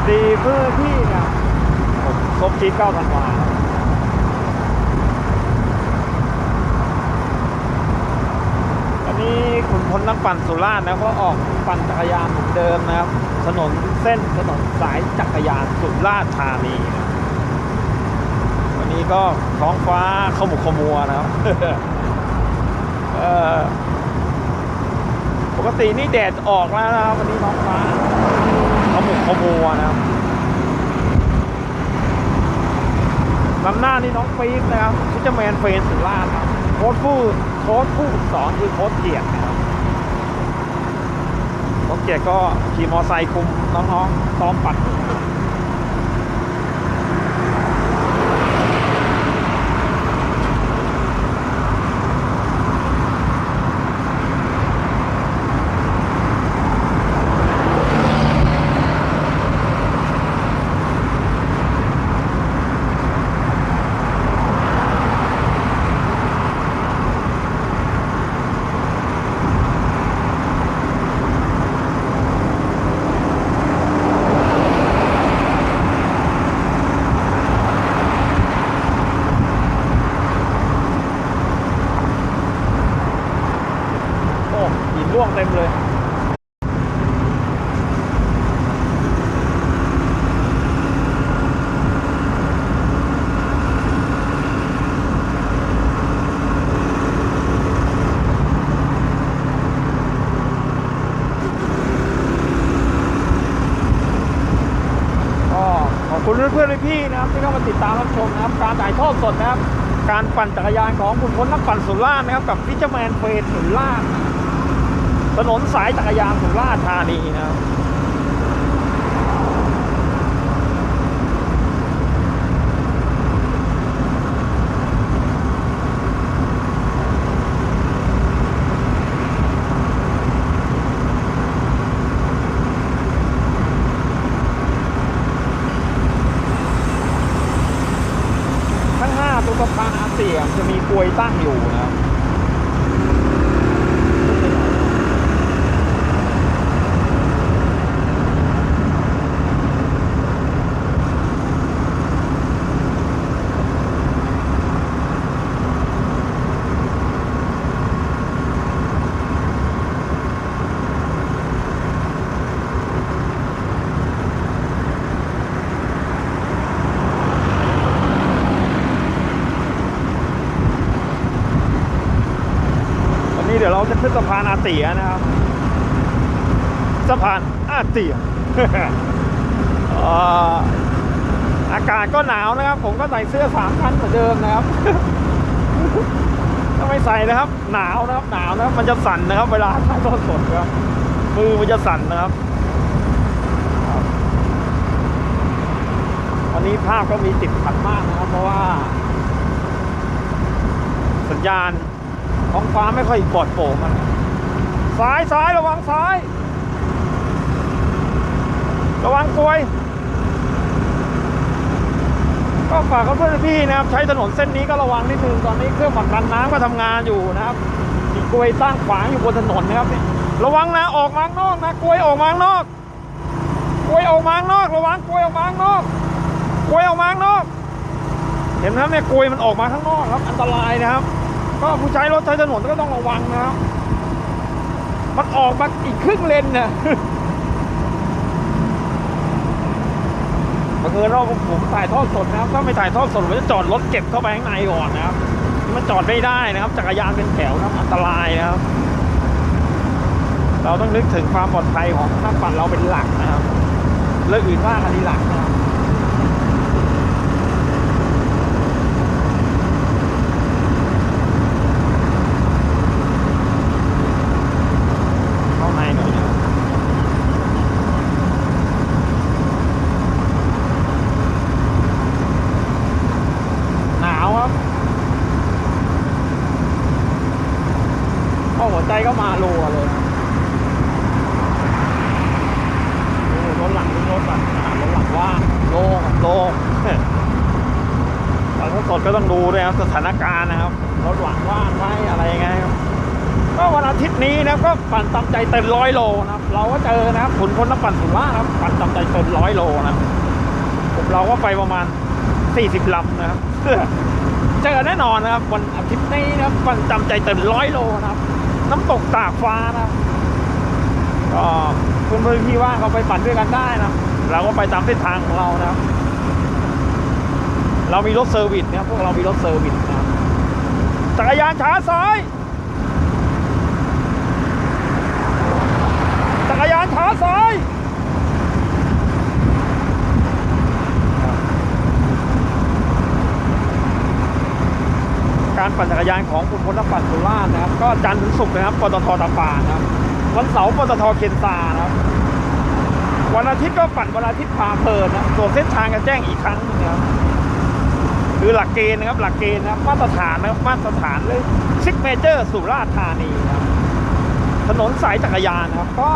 วัสดีเพื่อนพี่เนี่ยผมครบชีพเก้าธันวาวันนี้คุณพลนักปั่นสุราษฎร์นะก็ออกปั่นจักรยานเหมือนเดิมนะครับ ถนนเส้นถนนสายจักรยานสุราษฎร์ธานีนะวันนี้ก็ท้องฟ้าขมุกขมัวนะครับปกตินี่แดดออกแล้วนะครับวันนี้ท้องฟ้าขมุกขมัวนะครับ นำหน้านี่น้องฟีกนะครับที่จะแมนเฟรนสุราษฎร์ครับโค้ชผู้โค้ชผู้สอนคือโค้ชเกียรตินะครับโค้ชเกียรติก็ขี่มอไซค์คุมน้องๆซ้อมปัดนอยู่นะครับ โอ้หินร่วงเต็มเลย ก็ขอบ คุณเพื่อนๆพี่นะครับที่เข้ามาติดตามรับชมนะครับ การถ่ายทอดสดนะครับ การปั่นจักรยานของคุณพลนักปั่นสุราษฎร์นะครับ กับพิจแมนเฟรสุราษฎร์ถนนสายจักรยานสุราษฎร์ธานีนะครับ ทั้งห้าตัวสะพานอาเซียนจะมีกลวยตั้งอยู่นะครับ วันนี้เดี๋ยวเราจะขึ้น สะพานอาเตียนะครับสะพานอาเตียอากาศก็หนาวนะครับ ผมก็ใส่เสื้อสามชั้นเหมือนเดิมนะครับถ้าไม่ใส่นะครับ หนาวนะครับ หนาวนะครับ มันจะสั่นนะครับ เวลาถ่ายทอดสดครับมือมันจะสั่นนะครับครับวันนี้ภาพก็มีติดขัดมากนะครับ เพราะว่า สัญญาณท้องฟ้าไม่ค่อยปลอดโปร่งอะ ซ้ายซ้ายระวังซ้าย ระวังกลวย ก็ฝากเพื่อนพี่นะครับ ใช้ถนนเส้นนี้ก็ระวังนิดนึงตอนนี้เครื่องผักดันน้ำก็ทำงานอยู่นะครับมีกลวยตั้งขวางอยู่บนถนนนะครับนี่ระวังนะออกมาข้างนอกนะกลวยออกมาข้างนอกกลวยออกมาข้างนอก ระวังกลวยออกมาข้างนอกกลวยออกมาข้างนอก เห็นไหมครับเนี่ยกลวยมันออกมาข้างนอกครับ อันตรายนะครับ ก็ผู้ใช้รถใช้ถนนก็ต้องระวังนะครับ มันออกมาอีกครึ่งเลนน่ะบังเอิญเราผมถ่ายทอดสดนะครับถ้าไม่ถ่ายทอดสดผมจะจอดรถเก็บเข้าไปข้างในก่อนนะครับ มันจอดไม่ได้นะครับ จักรยานเป็นแถวนะอันตรายนะครับ เราต้องนึกถึงความปลอดภัยของนักปั่นเราเป็นหลักนะครับเรื่องอื่นว่ากันทีหลังนะครับ เข้าในหน่อยนะครับหนาวครับเข้า หัวใจก็มารัวเลยโอ้โหรถหลังรถแบบขนาดรถหลังว่างโล่งโล่งต่ถ้าสดก็ต้องดูด้วยครับสถานการณ์นะครับรถหลังว่างไหมอะไรยังไงครับก็วันอาทิตย์นี้นะครับก็ปั่นตามใจเต็มร้อยโลนะครับ เราก็เจอนะครับขุนพลนักปั่นสุรานะครับ ปั่นตามใจเต็มร้อยโลนะผมเราก็ไปประมาณ 40ลำนะครับเจอแน่นอนนะครับวันอาทิตย์นี้นะครับปั่นตามใจเต็มร้อยโลนะครับ น้ำตกตากฟ้านะก็เพื่อนๆพี่ว่าเขาไปปั่นด้วยกันได้นะเราก็ไปตามเส้นทางของเรานะเรามีรถเซอร์วิสนะพวกเรามีรถเซอร์วิสนะจักรยานช้าซ้ายจักรยานช้าซ้ายารปั่นจักรยานของคุณพลนักปั่นสุราษฎร์นะครับ ก็จันทร์ถึงศุกร์นะครับปตทตะปานะครับ วันเสาร์ปตทเคนซานะครับ วันอาทิตย์ก็ปั่นวันอาทิตย์พาเพลินนะส่วนเส้นทางจะแจ้งอีกครั้งนึงนะครับคือหลักเกณฑ์นะครับ หลักเกณฑ์นะครับมาตรฐานนะครับมาตรฐานเลยซิกเมเจอร์สุราษฎร์ธานีนะครับถนนสายจักรยานนะครับ ก็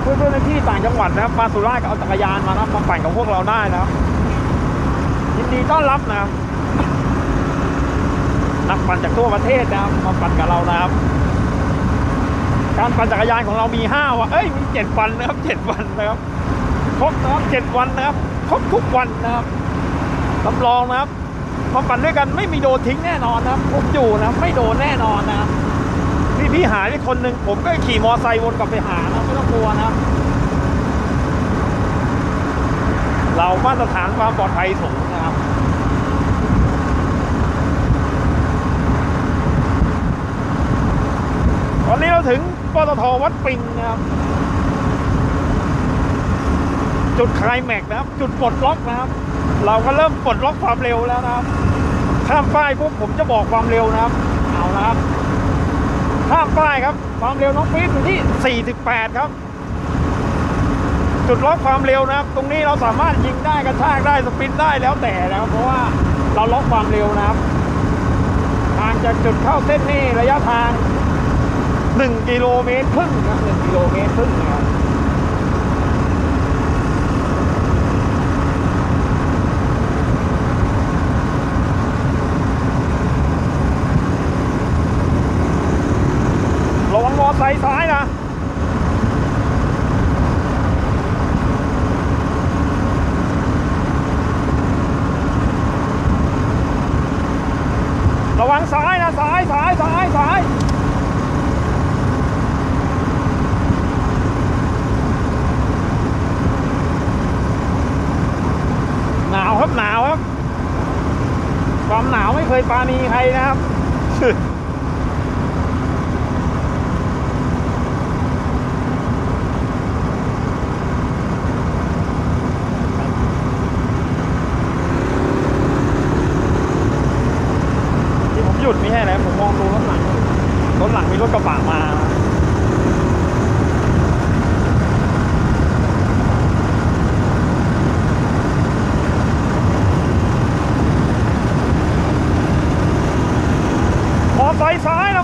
เพื่อนๆในที่ต่างจังหวัดนะครับมาสุราษฎร์ก็เอาจักรยานมานะครับมาปั่นกับพวกเราได้นะครับ ยินดีต้อนรับนะครับ นักปั่นจากทั่วประเทศนะครับมาปั่นกับเรานะครับ การปั่นจักรยานของเรามีห้าวันเอ้ยมีเจ็ดวันนะครับเจ็ดวันนะครับครบนะครับเจ็ดวันนะครับครบทุกวันนะครับรับรองนะครับมาปั่นด้วยกันไม่มีโดนทิ้งแน่นอนนะครับผมอยู่นะครับไม่โดนแน่นอนนะครับพี่พี่หายไปคนหนึ่งผมก็ขี่มอไซค์วนกลับไปหานะไม่ต้องกลัวนะครับเรามาตรฐานความปลอดภัยสูงนะครับ วันนี้ เราถึงปตทวัดปิงนะครับ จุดคลายแม็กนะครับ จุดปลดล็อกนะครับ เราก็เริ่มปลดล็อกความเร็วแล้วนะครับ ข้ามป้ายปุ๊บผมจะบอกความเร็วนะครับ เอานะครับ ข้ามป้ายครับ ความเร็วน้องปี๊ดอยู่ที่ 48 ครับ จุดล็อกความเร็วนะครับ ตรงนี้เราสามารถยิงได้กระชากได้สปินได้แล้วแต่นะครับ เพราะว่าเราล็อกความเร็วนะครับห่างจากจุดเข้าเส้นนี่ระยะทาง หนึ่งกิโลเมตรครึ่งครับหนึ่งกิโลเมตรครึ่งนะครับระวังมอไซค์ซ้ายนะ ระวังซ้ายนะซ้ายซ้ายซ้ายซ้าย หนาวครับหนาวครับ ความหนาวไม่เคยปาณีใครนะครับที่ผมหยุดไม่ใช่แล้วผมมองดูรถหลังรถหลังมีรถกระบะมา มอไซค์ซ้ายนะม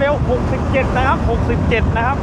เร็ว 67 นะครับ 67 นะครับ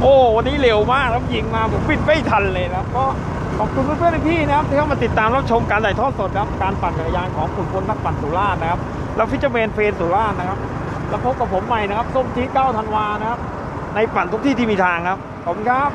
โอ้วันนี้เร็วมากครับยิงมาผมปิดไม่ทันเลยนะครับ ก็ขอบคุณเพื่อนๆพี่นะครับ ที่เข้ามาติดตามรับชมการถ่ายทอดสดครับ การปั่นจักรยานของขุนพลนักปั่นสุราษฎร์นะครับ แล้วฟิชเมนเฟนสุราษฎร์นะครับ แล้วพบกับผมใหม่นะครับส้มทีเก้าธันวานะครับ ในปั่นทุกที่ที่มีทางครับ ขอบคุณครับ